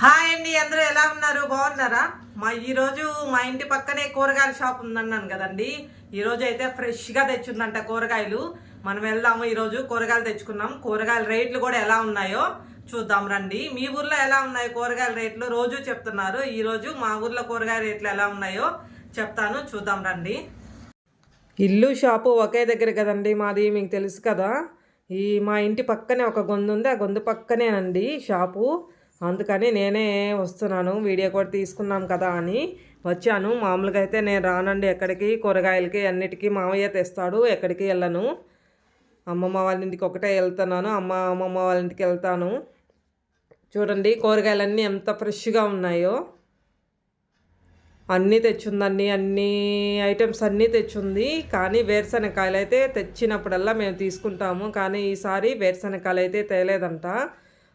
Hi అండి అందరూ ఎలా ఉన్నారు? బాగున్నారా? మా ఈరోజు మా ఇంటి పక్కనే కూరగాయల షాప్ ఉందన్నాను కదండి. ఈరోజు అయితే ఫ్రెష్గా తెచ్చిందంట కూరగాయలు. మనం వెళ్దాము ఈరోజు కూరగాయలు తెచ్చుకున్నాం కూరగాయల రేట్లు కూడా ఎలా ఉన్నాయో చూద్దాం రండి. మీ ఊర్లో ఎలా ఉన్నాయి కూరగాయల రేట్లు? రోజు చెప్తున్నారు. ఈరోజు మా ఊర్లో కూరగాయల రేట్లు ఎలా ఉన్నాయో చెప్తాను చూద్దాం రండి. ఇల్లు షాపు ఒకే దగ్గర కదండి మాది మీకు తెలుసు కదా. ఈ మా ఇంటి పక్కనే ఒక గొంతు ఉంది. ఆ గొంతు పక్కనేనండి షాపు. అందుకని నేనే వస్తున్నాను వీడియో కూడా తీసుకున్నాం కదా అని వచ్చాను. మామూలుగా అయితే నేను రానండి ఎక్కడికి కూరగాయలకి అన్నిటికీ మామయ్య తెస్తాడు ఎక్కడికి వెళ్ళను. అమ్మమ్మ వాళ్ళ ఇంటికి ఒకటే వెళ్తున్నాను అమ్మ అమ్మమ్మ వాళ్ళ ఇంటికి వెళ్తాను. చూడండి కూరగాయలన్నీ ఎంత ఫ్రెష్గా ఉన్నాయో. అన్నీ తెచ్చిందండి అన్ని ఐటమ్స్ అన్నీ తెచ్చుంది. కానీ వేరుశనకాయలు అయితే తెచ్చినప్పుడల్లా మేము తీసుకుంటాము. కానీ ఈసారి వేరుశనకాయలు అయితే తేలేదంట.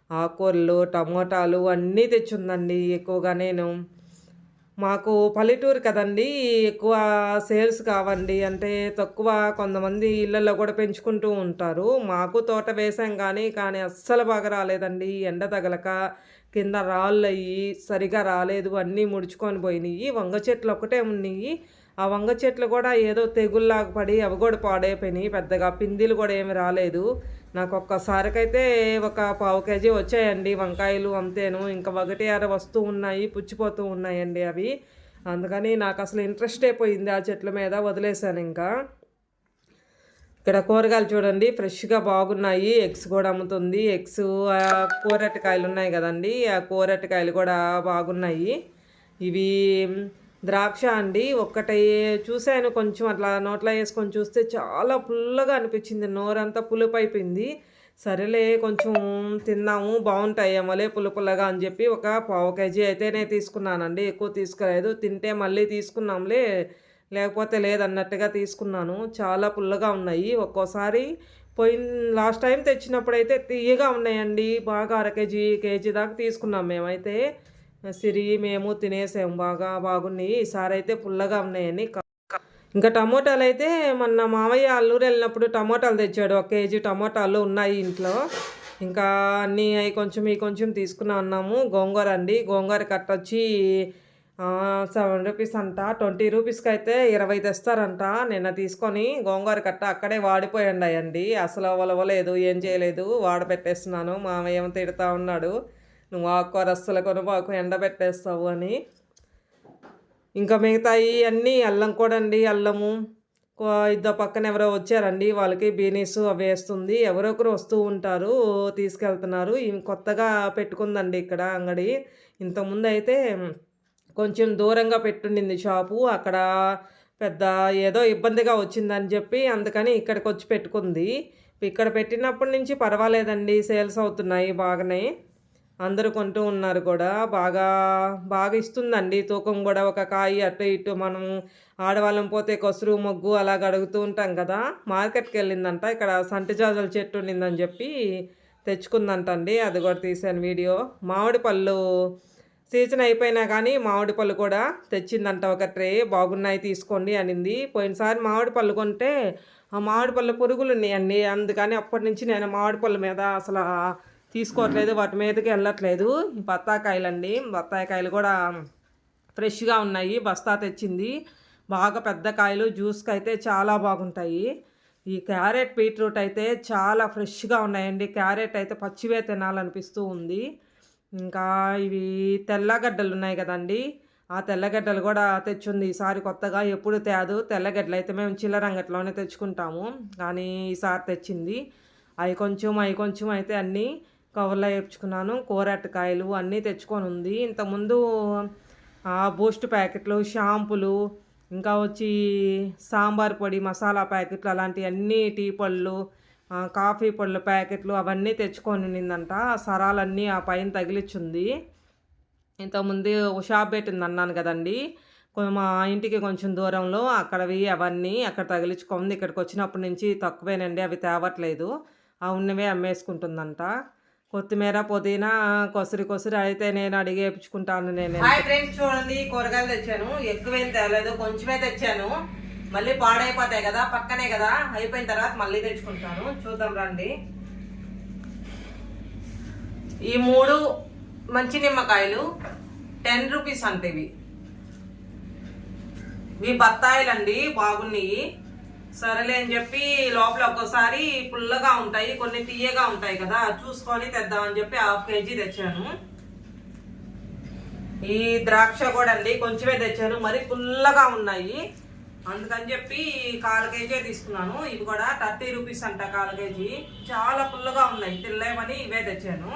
ఆకూరలు టమోటాలు అన్నీ తెచ్చుందండి ఎక్కువగా నేను. మాకు పల్లెటూరు కదండి ఎక్కువ సేల్స్ కావండి. అంటే తక్కువ కొంతమంది ఇళ్ళల్లో కూడా పెంచుకుంటూ ఉంటారు. మాకు తోట వేసాం కానీ కానీ అస్సలు బాగా రాలేదండి. ఎండ తగలక కింద రాళ్ళు అయ్యి సరిగా రాలేదు. అన్నీ ముడుచుకొని పోయినాయి. వంగ చెట్లు ఒకటే ఉన్నాయి. ఆ వంగ చెట్లు కూడా ఏదో తెగుల్లాగా పడి అవి కూడా పాడైపోయినాయి. పెద్దగా పిందిలు కూడా ఏమి రాలేదు. నాకు ఒక్కసారికైతే ఒక పావు కేజీ వచ్చాయండి. వంకాయలు అంతేను. ఇంకా ఒకటి అర వస్తూ ఉన్నాయి పుచ్చిపోతూ ఉన్నాయండి అవి. అందుకని నాకు అసలు ఇంట్రెస్ట్ అయిపోయింది ఆ చెట్ల మీద వదిలేశాను ఇంకా. ఇక్కడ కూరగాయలు చూడండి ఫ్రెష్గా బాగున్నాయి. ఎగ్స్ కూడా అమ్ముతుంది. ఎగ్స్ కూరటికాయలు ఉన్నాయి కదండి. ఆ కూరటికాయలు కూడా బాగున్నాయి. ఇవి ద్రాక్ష అండి ఒక్కటే చూశాను కొంచెం అట్లా నోట్లో వేసుకొని చూస్తే చాలా పుల్లగా అనిపించింది. నోరంతా పులుపు అయిపోయింది. సరేలే కొంచెం తిన్నాము బాగుంటాయి ఏమోలే పుల్లగా అని చెప్పి ఒక పావు కేజీ అయితేనే తీసుకున్నానండి. ఎక్కువ తీసుకోలేదు. తింటే మళ్ళీ తీసుకున్నాంలే లేకపోతే లేదన్నట్టుగా తీసుకున్నాను. చాలా పుల్లగా ఉన్నాయి. ఒక్కోసారి పోయిన లాస్ట్ టైం తెచ్చినప్పుడైతే తీయగా ఉన్నాయండి. బాగా అర కేజీ కేజీ దాకా తీసుకున్నాం మేమైతే. సిరి మేము తినేసాము బాగా బాగున్నాయి. ఈసారి అయితే పుల్లగా ఉన్నాయని ఇంకా టమోటాలు అయితే మొన్న మామయ్య అల్లూరు వెళ్ళినప్పుడు టమోటాలు తెచ్చాడు. ఒక కేజీ టమోటాలు ఉన్నాయి ఇంట్లో. ఇంకా అన్నీ అవి కొంచెం ఈ కొంచెం తీసుకున్నా అన్నాము. గోంగూర అండి. గోంగూర కట్ట వచ్చి సెవెన్ రూపీస్ అంట. ట్వంటీ రూపీస్కి అయితే ఇరవై తెస్తారంట. నిన్న తీసుకొని గోంగూర కట్ట అక్కడే వాడిపోయండి అండి అసలు అవ్వలవ్వలేదు. ఏం చేయలేదు. వాడబెట్టేస్తున్నాను. మామయ్య ఏమో తిడతా ఉన్నాడు. నువ్వు ఆకుకూర అస్సలు కొనుబాకు ఎండబెట్టేస్తావు అని. ఇంకా మిగతాయి అన్నీ అల్లం కూడా అండి అల్లము. కో- ఇద్దరు పక్కన ఎవరో వచ్చారండి వాళ్ళకి బీనీస్ అవి వేస్తుంది. ఎవరో ఒకరు వస్తూ ఉంటారు తీసుకెళ్తున్నారు. కొత్తగా పెట్టుకుందండి ఇక్కడ అంగడి. ఇంతకుముందు అయితే కొంచెం దూరంగా పెట్టుండింది షాపు. అక్కడ పెద్ద ఏదో ఇబ్బందిగా వచ్చిందని చెప్పి అందుకని ఇక్కడికి వచ్చి పెట్టుకుంది. ఇక్కడ పెట్టినప్పటి నుంచి పర్వాలేదండి సేల్స్ అవుతున్నాయి బాగానే. అందరూ కొంటూ ఉన్నారు కూడా. బాగా బాగా ఇస్తుందండి. తూకం కూడా ఒక కాయ అటు ఇటు మనం ఆడవాళ్ళం పోతే కొసురు మొగ్గు అలాగ అడుగుతూ ఉంటాం కదా. మార్కెట్కి వెళ్ళిందంట. ఇక్కడ సంటి జాజుల చెట్టు ఉండిందని చెప్పి తెచ్చుకుందంటండి. అది కూడా తీసాను వీడియో. మామిడి పళ్ళు సీజన్ అయిపోయినా కానీ మామిడి పళ్ళు కూడా తెచ్చిందంట ఒక ట్రే. బాగున్నాయి తీసుకోండి అనింది. పోయినసారి మామిడి పళ్ళు కొంటే ఆ మామిడి పళ్ళు పురుగులు ఉన్నాయండి. అందుకని అప్పటి నుంచి నేను మామిడి పళ్ళ మీద అసలు తీసుకోవట్లేదు వాటి మీదకి వెళ్ళట్లేదు. ఈ బత్తాకాయలండి బత్తాయికాయలు కూడా ఫ్రెష్గా ఉన్నాయి. బస్తా తెచ్చింది. బాగా పెద్ద కాయలు జ్యూస్కి అయితే చాలా బాగుంటాయి. ఈ క్యారెట్ బీట్రూట్ అయితే చాలా ఫ్రెష్గా ఉన్నాయండి. క్యారెట్ అయితే పచ్చివే తినాలనిపిస్తూ ఉంది. ఇంకా ఇవి తెల్లగడ్డలు ఉన్నాయి కదండి. ఆ తెల్లగడ్డలు కూడా తెచ్చుంది. ఈసారి కొత్తగా ఎప్పుడు తేదు. తెల్లగడ్డలు అయితే మేము చిల్లరంగట్లోనే తెచ్చుకుంటాము. కానీ ఈసారి తెచ్చింది. అవి కొంచెం అవి కొంచెం అయితే అన్నీ కవర్లో వేయించుకున్నాను కూరటకాయలు అన్నీ తెచ్చుకొని ఉంది. ఇంతకుముందు ఆ బూస్ట్ ప్యాకెట్లు షాంపులు ఇంకా వచ్చి సాంబార్ పొడి మసాలా ప్యాకెట్లు అలాంటివి అన్నీ టీ పళ్ళు కాఫీ పళ్ళు ప్యాకెట్లు అవన్నీ తెచ్చుకొని ఉన్నిందంట ఆ సరాలన్నీ ఆ పైన తగిలిచ్చుంది. ఇంతకుముందు ఒక షాప్ పెట్టింది అన్నాను కదండి. కొ- మా ఇంటికి కొంచెం దూరంలో అక్కడవి అవన్నీ అక్కడ తగిలించుకుంది ఇక్కడికి వచ్చినప్పటి నుంచి తక్కువేనండి అవి తేవట్లేదు. ఆ ఉన్నవే అమ్మేసుకుంటుందంట. కొత్తిమీర పుదీనా కొసరి కొసరి అయితే నేను అడిగేపించుకుంటాను నేను. హాయ్ ఫ్రెండ్స్ చూడండి కూరగాయలు తెచ్చాను. ఎక్కువేం తేలేదు కొంచెమే తెచ్చాను. మళ్ళీ పాడైపోతాయి కదా పక్కనే కదా. అయిపోయిన తర్వాత మళ్ళీ తెచ్చుకుంటాను. చూద్దాం రండి. ఈ మూడు మంచి నిమ్మకాయలు టెన్ రూపీస్ అంటే ఇవి. ఇవి బత్తాయిలండి బాగున్నాయి. సరేలే అని చెప్పి లోపల ఒక్కోసారి పుల్లగా ఉంటాయి కొన్ని తీయగా ఉంటాయి కదా. చూసుకొని తెద్దామని చెప్పి హాఫ్ కేజీ తెచ్చాను. ఈ ద్రాక్ష కూడా అండి కొంచెమే తెచ్చాను. మరి పుల్లగా ఉన్నాయి. అందుకని చెప్పి కాలు కేజీ తీసుకున్నాను. ఇవి కూడా థర్టీ రూపీస్ అంట కాల్ కేజీ. చాలా పుల్లగా ఉన్నాయి. తినలేమని ఇవే తెచ్చాను.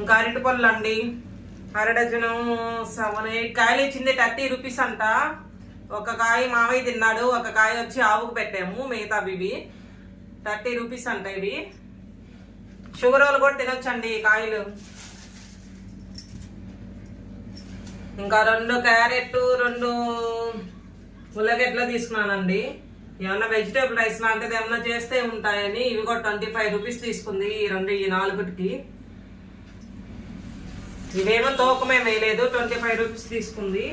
ఇంకా అరటి పళ్ళు అండి. అర డజను సెవెన్ ఎయిట్ కాయలు ఇచ్చింది థర్టీ రూపీస్ అంట. ఒక కాయ మావయ్య తిన్నాడు ఒక కాయ వచ్చి ఆవుకు పెట్టాము మిగతా ఇవి. థర్టీ రూపీస్ అంట ఇవి. షుగర్ వాళ్ళు కూడా తినొచ్చండి ఈ కాయలు. ఇంకా రెండు క్యారెట్ రెండు ఉల్లగడ్డలు తీసుకున్నానండి. ఏమన్నా వెజిటేబుల్ రైస్ లాంటిది ఏమన్నా చేస్తే ఉంటాయని ఇవి కూడా ట్వంటీ ఫైవ్ రూపీస్ తీసుకుంది ఈ రెండు ఈ నాలుగుటికి. ఇవేమో తూకమే వేయలేదు ట్వంటీ ఫైవ్ రూపీస్ తీసుకుంది.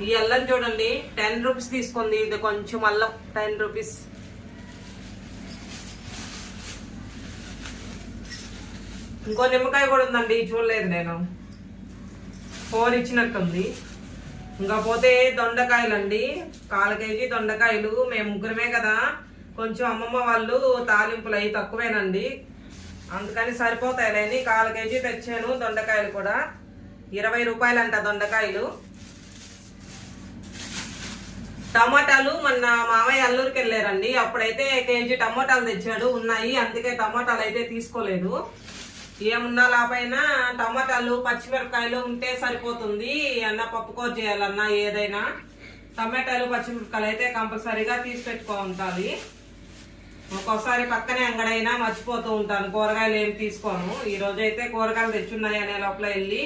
ఈ అల్లం చూడండి టెన్ రూపీస్ తీసుకుంది. ఇది కొంచెం అల్లం టెన్ రూపీస్ ఇంకో నిమ్మకాయ కూడా ఉందండి చూడలేదు నేను. ఫోర్ ఇచ్చినట్టుంది. ఇంకా పోతే దొండకాయలండి. కాలు కేజీ దొండకాయలు మేము ముగ్గురమే కదా. కొంచెం అమ్మమ్మ వాళ్ళు తాలింపులు అవి తక్కువేనండి. అందుకని సరిపోతాయిలేని కాలు కేజీ తెచ్చాను దొండకాయలు కూడా. ఇరవై రూపాయలంట దొండకాయలు. టమాటాలు మొన్న మామయ్య అల్లూరికి వెళ్ళారండి. అప్పుడైతే కేజీ టమాటాలు తెచ్చాడు. ఉన్నాయి. అందుకే టమాటాలు అయితే తీసుకోలేదు. ఏమున్నా లాపైనా టమాటాలు పచ్చిమిరపకాయలు ఉంటే సరిపోతుంది. అన్న పప్పుకో చేయాలన్నా ఏదైనా. టమాటాలు పచ్చిమిరపకాయలు అయితే కంపల్సరీగా తీసి పెట్టుకో ఉండాలి. ఒక్కోసారి పక్కనే అంగడైనా మర్చిపోతూ ఉంటాను. కూరగాయలు ఏం తీసుకోను. ఈ రోజైతే కూరగాయలు తెచ్చున్నాయి అనే లోపల వెళ్ళి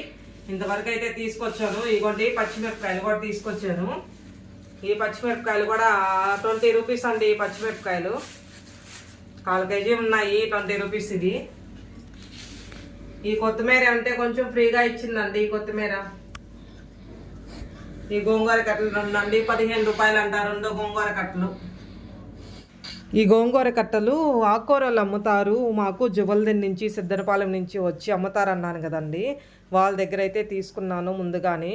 ఇంతవరకు అయితే తీసుకొచ్చాను. ఇగోండి పచ్చిమిరపకాయలు కూడా తీసుకొచ్చాను. ఈ పచ్చిమిరపకాయలు కూడా ట్వంటీ రూపీస్ అండి ఈ పచ్చిమిరపకాయలు. కాల్ కేజీ ఉన్నాయి ట్వంటీ రూపీస్ ఇది. ఈ కొత్తిమీర అంటే కొంచెం ఫ్రీగా ఇచ్చిందండి ఈ కొత్తిమీర. ఈ గోంగూర కట్టలు రెండు అండి పదిహేను రూపాయలు అంట రెండు గోంగూర కట్టలు. ఈ గోంగూర కట్టలు ఆకుకూరలు అమ్ముతారు. మాకు జువల్దెన్ నుంచి సిద్ధనపాలెం నుంచి వచ్చి అమ్ముతారన్నాను కదండి. వాళ్ళ దగ్గర అయితే తీసుకున్నాను ముందుగానే.